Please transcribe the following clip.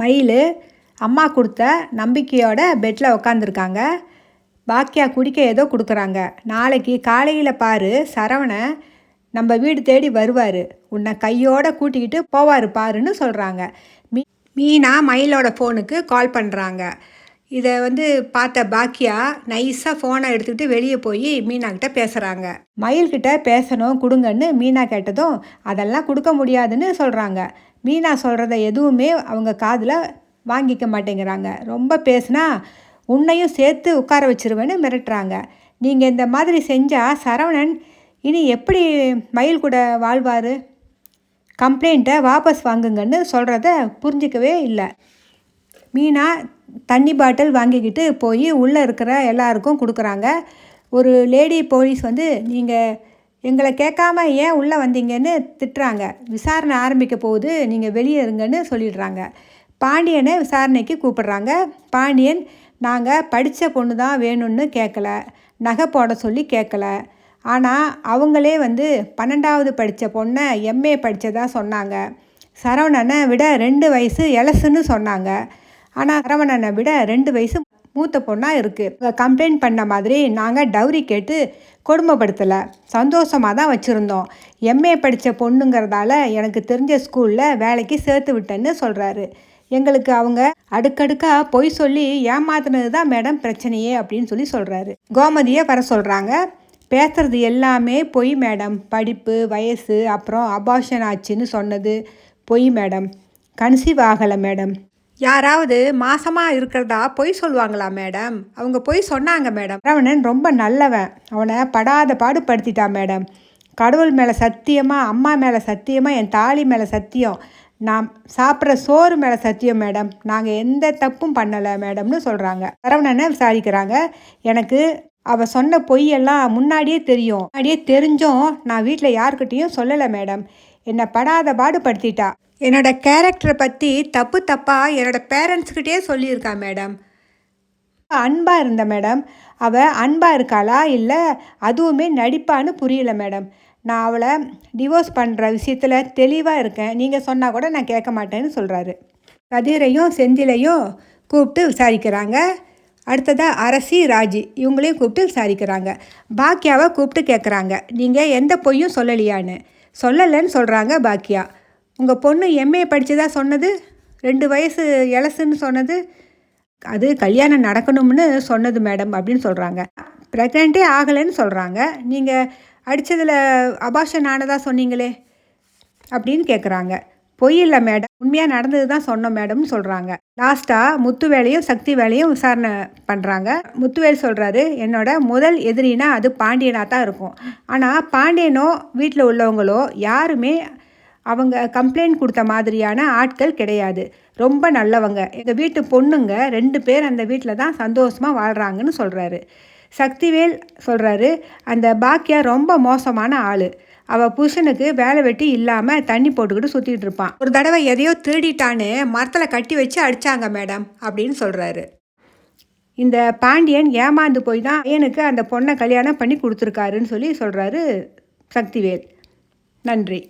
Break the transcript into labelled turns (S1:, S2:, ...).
S1: மயில் அம்மா கொடுத்த நம்பிக்கையோட பெட்டில் உக்காந்துருக்காங்க. பாக்கியா குடிக்க ஏதோ கொடுக்குறாங்க. நாளைக்கு காலையில் பாரு சரவணன் நம்ம வீடு தேடி வருவார். உன்னை கையோட கூட்டிக்கிட்டு போவார் பாருன்னு சொல்கிறாங்க மீ மீனா மயிலோட ஃபோனுக்கு கால் பண்ணுறாங்க இதை வந்து பார்த்த பாக்கியா நைஸாக ஃபோனை எடுத்துக்கிட்டு வெளியே போய் மீனாக்கிட்ட பேசுகிறாங்க மயில்கிட்ட பேசணும் கொடுங்கன்னு மீனா கேட்டதும் அதெல்லாம் கொடுக்க முடியாதுன்னு சொல்கிறாங்க மீனா சொல்கிறத எதுவுமே அவங்க காதில் வாங்கிக்க மாட்டேங்கிறாங்க. ரொம்ப பேசுனா உன்னையும் சேர்த்து உட்கார வச்சிருவேன்னு மிரட்டுறாங்க. நீங்கள் இந்த மாதிரி செஞ்சால் சரவணன் இனி எப்படி மயில் கூட வாழ்வார்? கம்ப்ளைண்ட்டை வாபஸ் வாங்குங்கன்னு சொல்கிறத புரிஞ்சிக்கவே இல்லை. மீனா தண்ணி பாட்டில் வாங்கிக்கிட்டு போய் உள்ளே இருக்கிற எல்லாருக்கும் கொடுக்குறாங்க. ஒரு லேடி போலீஸ் வந்து நீங்கள் எங்களை கேட்காம ஏன் உள்ளே வந்தீங்கன்னு திட்டுறாங்க. விசாரணை ஆரம்பிக்க போகுது நீங்கள் வெளியே இருங்கன்னு சொல்லிடுறாங்க. பாண்டியனை விசாரணைக்கு கூப்பிடுறாங்க. பாண்டியன் நாங்கள் படித்த பொண்ணு தான் வேணும்னு கேட்கல. நகை போட சொல்லி கேட்கல. ஆனால் அவங்களே வந்து பன்னெண்டாவது படித்த பொண்ணை எம்ஏ படித்ததா சொன்னாங்க. சரவணனை விட ரெண்டு வயசு எலசுன்னு சொன்னாங்க. ஆனால் சரவணனை விட ரெண்டு வயசு மூத்த பொண்ணாக இருக்குது கம்ப்ளைண்ட் பண்ண மாதிரி நாங்கள் டவுரி கேட்டு கொடுமைப்படுத்தலை. சந்தோஷமாக தான் வச்சுருந்தோம். எம்ஏ படித்த பொண்ணுங்கிறதால எனக்கு தெரிஞ்ச ஸ்கூலில் வேலைக்கு சேர்த்து விட்டேன்னு சொல்கிறாரு எங்களுக்கு அவங்க அடுக்கடுக்காக பொய் சொல்லி ஏமாத்துனது தான் மேடம் பிரச்சனையே அப்படின்னு சொல்லி சொல்கிறாரு கோமதியை வர சொல்கிறாங்க பேசுறது எல்லாமே பொய் மேடம் படிப்பு வயசு அப்புறம் அபாஷன் ஆச்சுன்னு சொன்னது பொய் மேடம் கன்சீவ் ஆகலை மேடம் யாராவது மாசமாக இருக்கிறதா பொய் சொல்லுவாங்களா மேடம்? அவங்க பொய் சொன்னாங்க மேடம். ரவணன் ரொம்ப நல்லவன். அவனை படாத பாடுபடுத்திட்டான் மேடம். கடவுள் மேலே சத்தியமாக அம்மா மேலே சத்தியமாக என் தாலி மேலே சத்தியம். நான் சாப்பிட்ற சோறு மேலே சத்தியம் மேடம். நாங்கள் எந்த தப்பும் பண்ணலை மேடம்னு சொல்கிறாங்க ரவணனை விசாரிக்கிறாங்க. எனக்கு அவள் சொன்ன பொய்யெல்லாம் முன்னாடியே தெரியும். முன்னாடியே தெரிஞ்சும் நான் வீட்டில் யாருக்கிட்டேயும் சொல்லலை மேடம். என்னை படாத பாடு என்னோட கேரக்டரை பற்றி தப்பு தப்பாக என்னோட பேரண்ட்ஸ்கிட்டே சொல்லியிருக்கா மேடம் அன்பாக இருந்த மேடம் அவள் அன்பாக இருக்காளா இல்லை அதுவுமே நடிப்பான்னு புரியல மேடம் நான் அவளை டிவோர்ஸ் பண்ணுற விஷயத்தில் தெளிவாக இருக்கேன். நீங்கள் சொன்னால் கூட நான் கேட்க மாட்டேன்னு சொல்கிறாரு கதிரையும் செந்திலையும் கூப்பிட்டு விசாரிக்கிறாங்க. அடுத்ததாக அரசி ராஜி இவங்களையும் கூப்பிட்டு விசாரிக்கிறாங்க. பாக்கியாவை கூப்பிட்டு கேட்குறாங்க. நீங்கள் எந்த பொய்யும் சொல்லலையான்னு. சொல்லலைன்னு சொல்கிறாங்க பாக்கியா. உங்கள் பொண்ணு எம்ஏ படித்ததாக சொன்னது? ரெண்டு வயசு எலசுன்னு சொன்னது? அது கல்யாணம் நடக்கணும்னு சொன்னது மேடம் அப்படின்னு சொல்கிறாங்க ப்ரெக்னெண்ட்டே ஆகலைன்னு சொல்கிறாங்க நீங்கள் அடித்ததில் அபாஷன் ஆனதாக சொன்னீங்களே? அப்படின்னு கேட்குறாங்க பொய் இல்லை மேடம் உண்மையாக நடந்தது தான் சொன்னோம் மேடம்னு சொல்கிறாங்க லாஸ்ட்டாக முத்து வேலையும் சக்தி வேலையும் விசாரணை பண்ணுறாங்க முத்துவேல் சொல்கிறாரு என்னோட முதல் எதிரினா அது பாண்டியனாக தான் இருக்கும். ஆனால் பாண்டியனோ வீட்டில் உள்ளவங்களோ யாருமே அவங்க கம்ப்ளைண்ட் கொடுத்த மாதிரியான ஆட்கள் கிடையாது. ரொம்ப நல்லவங்க. எங்கள் வீட்டு பொண்ணுங்க ரெண்டு பேர் அந்த வீட்டில் தான் சந்தோஷமாக வாழ்கிறாங்கன்னு சொல்கிறாரு சக்திவேல் சொல்கிறாரு அந்த பாக்கியா ரொம்ப மோசமான ஆள். அவள் புருஷனுக்கு வேலை வெட்டி இல்லாமல் தண்ணி போட்டுக்கிட்டு சுற்றிட்டு இருப்பான். ஒரு தடவை எதையோ திருடிட்டான்னு மரத்தில் கட்டி வச்சு அடித்தாங்க மேடம் அப்படின்னு சொல்கிறாரு இந்த பாண்டியன் ஏமாந்து போய் தான் பையனுக்கு அந்த பொண்ணை கல்யாணம் பண்ணி கொடுத்துருக்காருன்னு சொல்லி சொல்கிறாரு சக்திவேல். நன்றி.